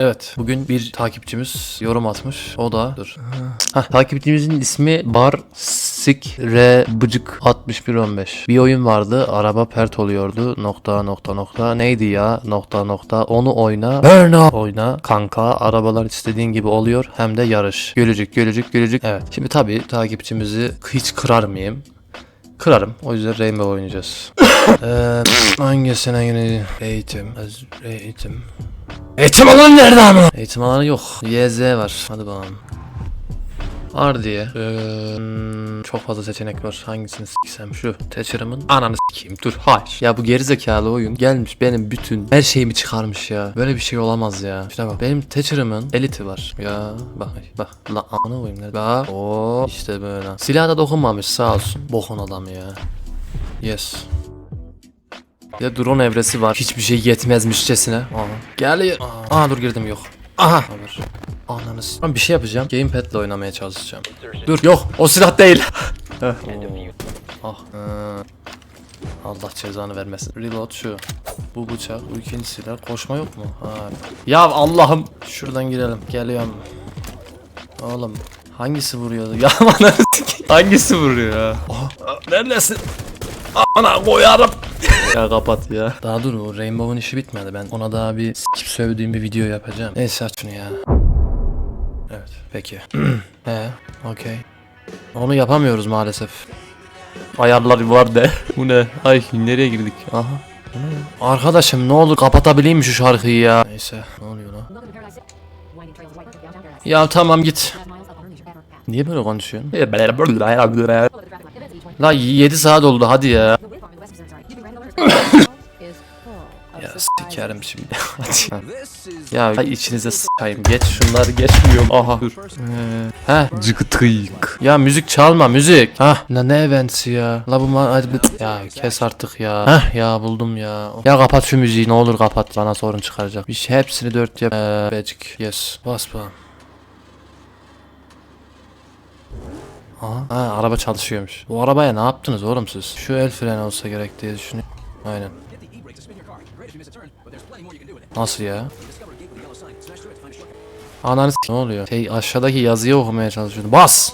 Evet bugün bir takipçimiz yorum atmış. O da dur. Hah, takipçimizin ismi Bar Sik R Bıcık 6115. Bir oyun vardı. Araba pert oluyordu. Nokta nokta nokta. Neydi ya? Nokta nokta. Onu oyna. Burnout oyna. Kanka arabalar istediğin gibi oluyor. Hem de yarış. Gülücük gülücük gülücük. Evet. Şimdi tabii takipçimizi hiç kırar mıyım? Kırarım. O yüzden Rainbow oynayacağız. Eee hangisine yine eğitim, eğitim. Eğitim alanı nerede ama? Eğitim alanı yok. YZ var. Hadi bakalım. R diye. Ee, hmm, çok fazla seçenek var. Hangisini siksem şu. Thatcher'ımın ananı sikeyim. Dur hayır. Ya bu gerizekalı oyun gelmiş benim bütün her şeyimi çıkarmış ya. Böyle bir şey olamaz ya. İşte bak benim Thatcher'ımın eliti var. Ya bak bak. La oyun nerede? Bak. Oo işte böyle. Silaha da dokunmamış sağ olsun. Bokun adam ya. Yes. Ya drone evresi var. Hiçbir şey yetmezmişçesine. Aha. Geliyor. Aa dur girdim yok. Aha. Haber. Ananı s- Ben bir şey yapacağım. Gamepad'le oynamaya çalışacağım. Dur yok o silah değil. Ah. Hı. Allah cezanı vermesin. Reload şu. Bu bıçak, bu ikinci silah. Koşma yok mu? Ha. Ya Allah'ım. Şuradan girelim. Geliyorum. Oğlum. Hangisi vuruyordu? Ya ananı. Hangisi vuruyor ya? Aha. Neredesin? Ana koyarım. ya kapat ya. Daha dur o Rainbow'un işi bitmedi. Ben ona daha bir s**kip sövdüğüm bir video yapacağım. Neyse aç şunu ya. Evet peki. He okey. Onu yapamıyoruz maalesef. Ayarlar var de. Bu ne? Ay nereye girdik? Aha. Ne? Arkadaşım ne olur kapatabileyim mi şu şarkıyı ya? Neyse ne oluyor lan? Ya tamam git. Niye böyle konuşuyorsun? La 7 saat oldu hadi ya. Sikerim şimdi. Ya içinize s**ayım. Geç şunları geçmiyorum. Aha. Dur. Ee, he. Cıkıtıyık. Ya müzik çalma müzik. Ha. Ne ne eventsi ya. La bu ma- Ya kes artık ya. Heh ya buldum ya. Ya kapat şu müziği ne olur kapat. Bana sorun çıkaracak. Bir şey hepsini dört yap. Ee, Magic. Yes. Bas bakalım. Aha. Ha, araba çalışıyormuş. Bu arabaya ne yaptınız oğlum siz? Şu el freni olsa gerek diye düşünüyorum. Aynen. A shortcut. Ananı ne oluyor? Şey aşağıdaki yazıyı okumaya çalışıyordum. Bas!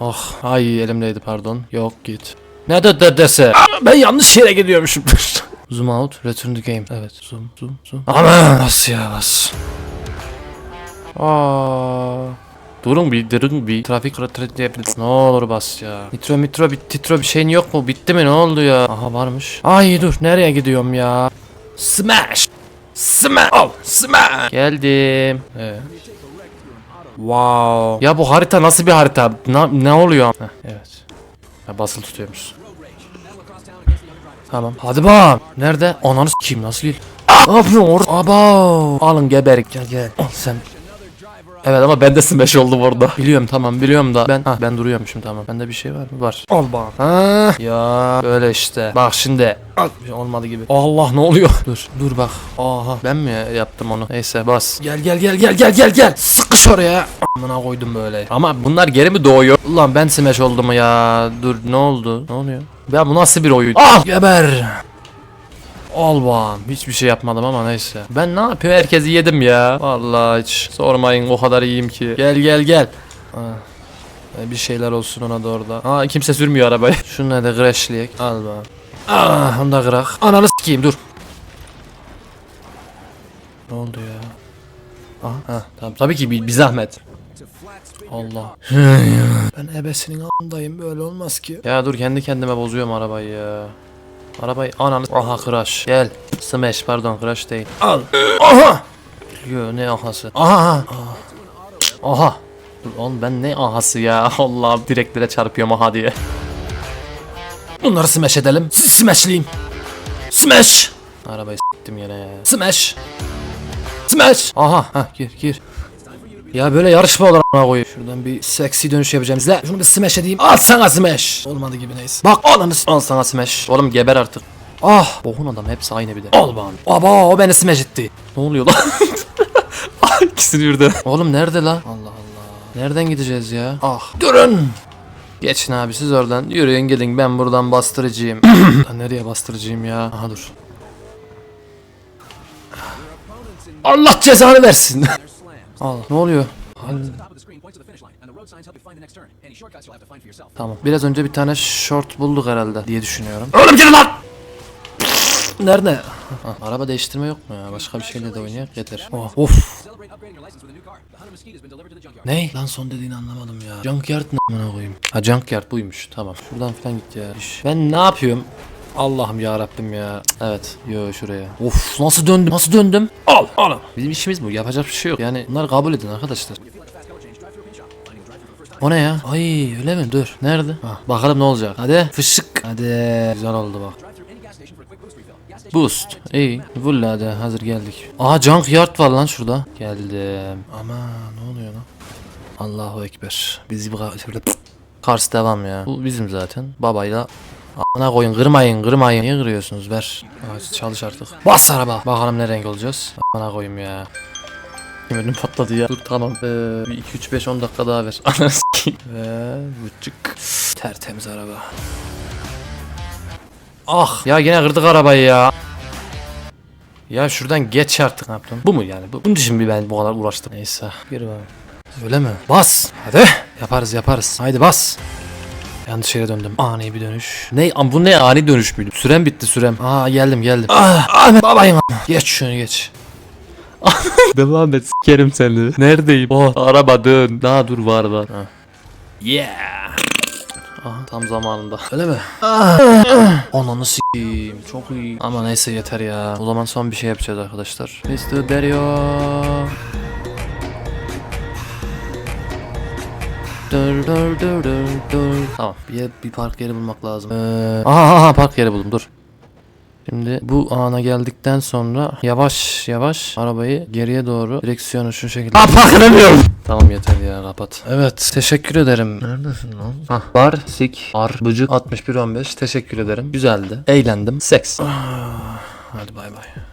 Oh ay elimdeydi pardon. Yok git. Ne de de dese. Ben yanlış yere gidiyormuşum. zoom out, return to game. Evet zoom zoom zoom. Aman bas ya bas. Aa. Durun bir durun bir trafik yapınız. Ne olur bas ya. Nitro mitro bit titro bir şeyin yok mu? Bitti mi ne oldu ya? Aha varmış. Ay dur nereye gidiyorum ya? Smash. Smash. Oh, smash. Geldim. Evet. Wow. Ya bu harita nasıl bir harita? Ne, ne oluyor? Heh, evet. Ha, basılı tutuyormuş. Tamam. Hadi bakalım. Nerede? Ananı s**eyim nasıl değil? Ne yapıyorsun orada? Aba. Alın geberik. Gel gel. Al sen. Evet ama bende smash oldu orada. Biliyorum tamam biliyorum da ben ha ben duruyorum şimdi tamam. Bende bir şey var mı? Var. Al bak. Ha. Ya böyle işte. Bak şimdi. Al. Bir şey olmadı gibi. Allah ne oluyor? Dur dur bak. Aha ben mi yaptım onu? Neyse bas. Gel gel gel gel gel gel gel. Sıkış oraya. Amına koydum böyle. Ama bunlar geri mi doğuyor? Ulan ben smash oldum ya. Dur ne oldu? Ne oluyor? Ya bu nasıl bir oyun? Ah geber. Al bağım. Hiçbir şey yapmadım ama neyse. Ben ne yapıyorum? Herkesi yedim ya. Vallahi hiç sormayın o kadar iyiyim ki. Gel gel gel. E, Bir şeyler olsun ona da orada. Ha kimse sürmüyor arabayı. Şunu da crashleyek. Al bağım. Ah onu da kırak. Ananı s**eyim dur. Ne oldu ya? Aha, ha, tamam tabii ki bir, bir zahmet. Allah. ben ebesinin andayım böyle olmaz ki. Ya dur kendi kendime bozuyorum arabayı ya. Arabayı ananı aha crash gel. Smash pardon crash değil. Al. Aha! Yo ne ahası? Aha! Aha! Aha Dur oğlum ben ne ahası ya? Allah direklere çarpıyorum aha diye. Bunları smash edelim. Smashlayayım Smash! Arabayı s**tim yine ya. Smash! Smash! Aha! Ha gir gir ya böyle yarışma olur ama koyayım. Şuradan bir seksi dönüş yapacağım size. Şunu bir smash edeyim. Al sana smash. Olmadı gibi neyse. Bak ananı Al sana smash. Oğlum geber artık. Ah. Bohun adam hepsi aynı bir de. Al bana. Aba o beni smash etti. Ne oluyor lan? İkisini birden. Oğlum nerede lan? Allah Allah. Nereden gideceğiz ya? Ah. Durun. Geçin abi siz oradan. Yürüyün gidin ben buradan bastırıcıyım. Lan nereye bastırıcıyım ya? Aha dur. Allah cezanı versin. Allah ne oluyor? Tamam. Biraz önce bir tane short bulduk herhalde diye düşünüyorum. Oğlum gidin lan! Nerede? Ha, araba değiştirme yok mu ya? Başka bir şeyle de oynayak yeter. Oh, of. Celebrate upgrading your license with a new car. The Honda Mesquite has been delivered to the junkyard. Ne? Lan son dediğini anlamadım ya. Junkyard ne amına koyayım? Ha junkyard buymuş. Tamam. Şuradan falan git ya. Ben ne yapıyorum? Allah'ım ya Rabbim ya. Evet. Yo şuraya. Of nasıl döndüm? Nasıl döndüm? Al, al. Bizim işimiz bu. Yapacak bir şey yok. Yani bunları kabul edin arkadaşlar. O ne ya? Ay öyle mi? Dur. Nerede? Ha, bakalım ne olacak. Hadi. Fışık. Hadi. Güzel oldu bak. Boost. İyi. Vulla hadi hazır geldik. Aha junkyard var lan şurada. Geldim. Ama ne oluyor lan? Allahu Ekber. Bizi bir Kars devam ya. Bu bizim zaten. Babayla Ana koyun kırmayın kırmayın. Niye kırıyorsunuz ver. Aa, çalış artık. Bas araba. Bakalım ne renk olacağız. Ana koyayım ya. Önüm patladı ya. Dur tamam. Ee, bir 2 3 5 10 dakika daha ver. Ananı. Ve vıcık. Tertemiz araba. Ah ya yine kırdık arabayı ya. Ya şuradan geç artık ne yaptın? Bu mu yani? Bu, bunun için mi ben bu kadar uğraştım? Neyse. Geri bak. Öyle mi? Bas. Hadi. Yaparız yaparız. Haydi bas. Yanlış yere döndüm. Ani bir dönüş. Ne? Am bu ne ani dönüş müydü? Sürem bitti sürem. Aa geldim geldim. Ah, Ahmet babayım. Geç şunu geç. Devam et sikerim seni. Neredeyim? Oh araba dön. Daha dur var var. Ha. Yeah. Aha, tam zamanında. Öyle mi? Ananı s**eyim. Çok iyi. Ama neyse yeter ya. O zaman son bir şey yapacağız arkadaşlar. Mr. Dario. Dur dur dur dur dur. Tamam. Bir, yer- bir park yeri bulmak lazım. Ee, aha aha park yeri buldum dur. Şimdi bu ana geldikten sonra yavaş yavaş arabayı geriye doğru direksiyonu şu şekilde. Aa park edemiyorum. Tamam yeter ya kapat. Evet teşekkür ederim. Neredesin lan? Hah. Bar, sik, ar, bıcık 6115 teşekkür ederim. Güzeldi. Eğlendim. Seks. Hadi bay bay.